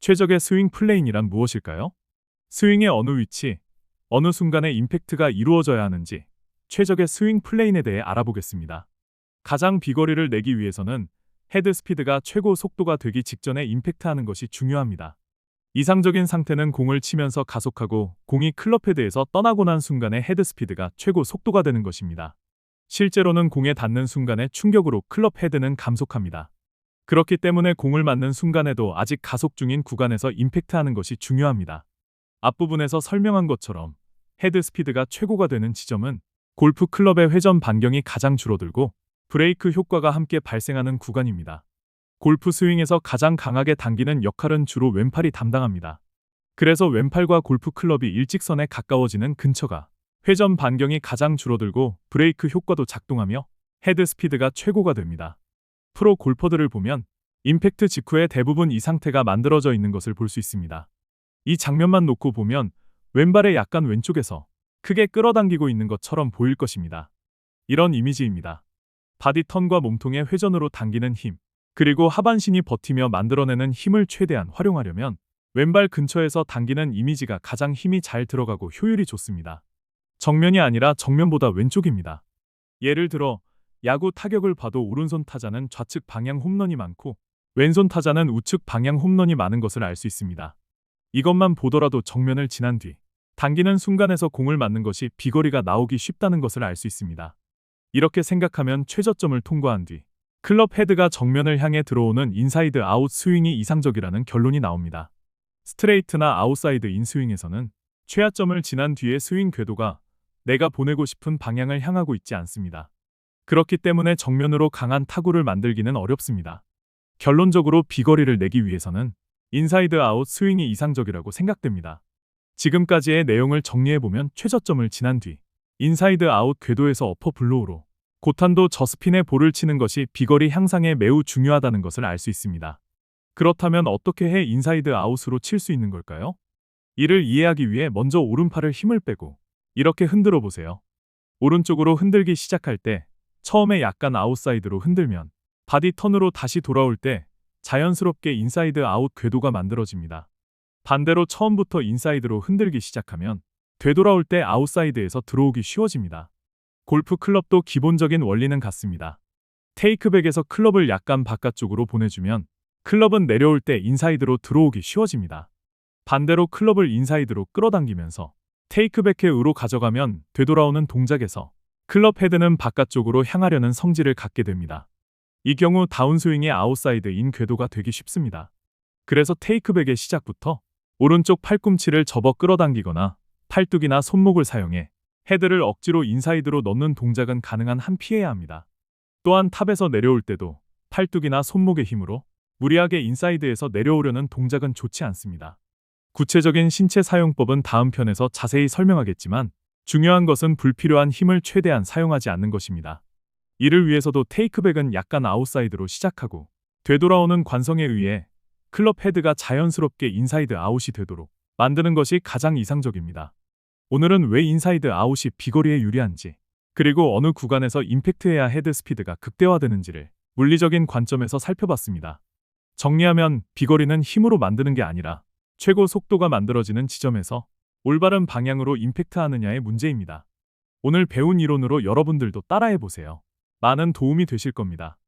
최적의 스윙 플레인이란 무엇일까요? 스윙의 어느 위치, 어느 순간에 임팩트가 이루어져야 하는지 최적의 스윙 플레인에 대해 알아보겠습니다. 가장 비거리를 내기 위해서는 헤드 스피드가 최고 속도가 되기 직전에 임팩트하는 것이 중요합니다. 이상적인 상태는 공을 치면서 가속하고 공이 클럽 헤드에서 떠나고 난 순간에 헤드 스피드가 최고 속도가 되는 것입니다. 실제로는 공에 닿는 순간의 충격으로 클럽 헤드는 감속합니다. 그렇기 때문에 공을 맞는 순간에도 아직 가속 중인 구간에서 임팩트하는 것이 중요합니다. 앞부분에서 설명한 것처럼 헤드 스피드가 최고가 되는 지점은 골프 클럽의 회전 반경이 가장 줄어들고 브레이크 효과가 함께 발생하는 구간입니다. 골프 스윙에서 가장 강하게 당기는 역할은 주로 왼팔이 담당합니다. 그래서 왼팔과 골프 클럽이 일직선에 가까워지는 근처가 회전 반경이 가장 줄어들고 브레이크 효과도 작동하며 헤드 스피드가 최고가 됩니다. 프로 골퍼들을 보면 임팩트 직후에 대부분 이 상태가 만들어져 있는 것을 볼 수 있습니다. 이 장면만 놓고 보면 왼발의 약간 왼쪽에서 크게 끌어당기고 있는 것처럼 보일 것입니다. 이런 이미지입니다. 바디 턴과 몸통의 회전으로 당기는 힘, 그리고 하반신이 버티며 만들어내는 힘을 최대한 활용하려면 왼발 근처에서 당기는 이미지가 가장 힘이 잘 들어가고 효율이 좋습니다. 정면이 아니라 정면보다 왼쪽입니다. 예를 들어 야구 타격을 봐도 오른손 타자는 좌측 방향 홈런이 많고 왼손 타자는 우측 방향 홈런이 많은 것을 알 수 있습니다. 이것만 보더라도 정면을 지난 뒤 당기는 순간에서 공을 맞는 것이 비거리가 나오기 쉽다는 것을 알 수 있습니다. 이렇게 생각하면 최저점을 통과한 뒤 클럽 헤드가 정면을 향해 들어오는 인사이드 아웃 스윙이 이상적이라는 결론이 나옵니다. 스트레이트나 아웃사이드 인 스윙에서는 최하점을 지난 뒤의 스윙 궤도가 내가 보내고 싶은 방향을 향하고 있지 않습니다. 그렇기 때문에 정면으로 강한 타구를 만들기는 어렵습니다. 결론적으로 비거리를 내기 위해서는 인사이드 아웃 스윙이 이상적이라고 생각됩니다. 지금까지의 내용을 정리해보면 최저점을 지난 뒤 인사이드 아웃 궤도에서 어퍼 블로우로 고탄도 저스핀에 볼을 치는 것이 비거리 향상에 매우 중요하다는 것을 알 수 있습니다. 그렇다면 어떻게 해 인사이드 아웃으로 칠 수 있는 걸까요? 이를 이해하기 위해 먼저 오른팔을 힘을 빼고 이렇게 흔들어 보세요. 오른쪽으로 흔들기 시작할 때 처음에 약간 아웃사이드로 흔들면 바디 턴으로 다시 돌아올 때 자연스럽게 인사이드 아웃 궤도가 만들어집니다. 반대로 처음부터 인사이드로 흔들기 시작하면 되돌아올 때 아웃사이드에서 들어오기 쉬워집니다. 골프 클럽도 기본적인 원리는 같습니다. 테이크백에서 클럽을 약간 바깥쪽으로 보내주면 클럽은 내려올 때 인사이드로 들어오기 쉬워집니다. 반대로 클럽을 인사이드로 끌어당기면서 테이크백으로 가져가면 되돌아오는 동작에서 클럽 헤드는 바깥쪽으로 향하려는 성질을 갖게 됩니다. 이 경우 다운스윙의 아웃사이드인 궤도가 되기 쉽습니다. 그래서 테이크백의 시작부터 오른쪽 팔꿈치를 접어 끌어당기거나 팔뚝이나 손목을 사용해 헤드를 억지로 인사이드로 넣는 동작은 가능한 한 피해야 합니다. 또한 탑에서 내려올 때도 팔뚝이나 손목의 힘으로 무리하게 인사이드에서 내려오려는 동작은 좋지 않습니다. 구체적인 신체 사용법은 다음 편에서 자세히 설명하겠지만 중요한 것은 불필요한 힘을 최대한 사용하지 않는 것입니다. 이를 위해서도 테이크백은 약간 아웃사이드로 시작하고 되돌아오는 관성에 의해 클럽 헤드가 자연스럽게 인사이드 아웃이 되도록 만드는 것이 가장 이상적입니다. 오늘은 왜 인사이드 아웃이 비거리에 유리한지, 그리고 어느 구간에서 임팩트해야 헤드 스피드가 극대화되는지를 물리적인 관점에서 살펴봤습니다. 정리하면 비거리는 힘으로 만드는 게 아니라 최고 속도가 만들어지는 지점에서 올바른 방향으로 임팩트하느냐의 문제입니다. 오늘 배운 이론으로 여러분들도 따라해 보세요. 많은 도움이 되실 겁니다.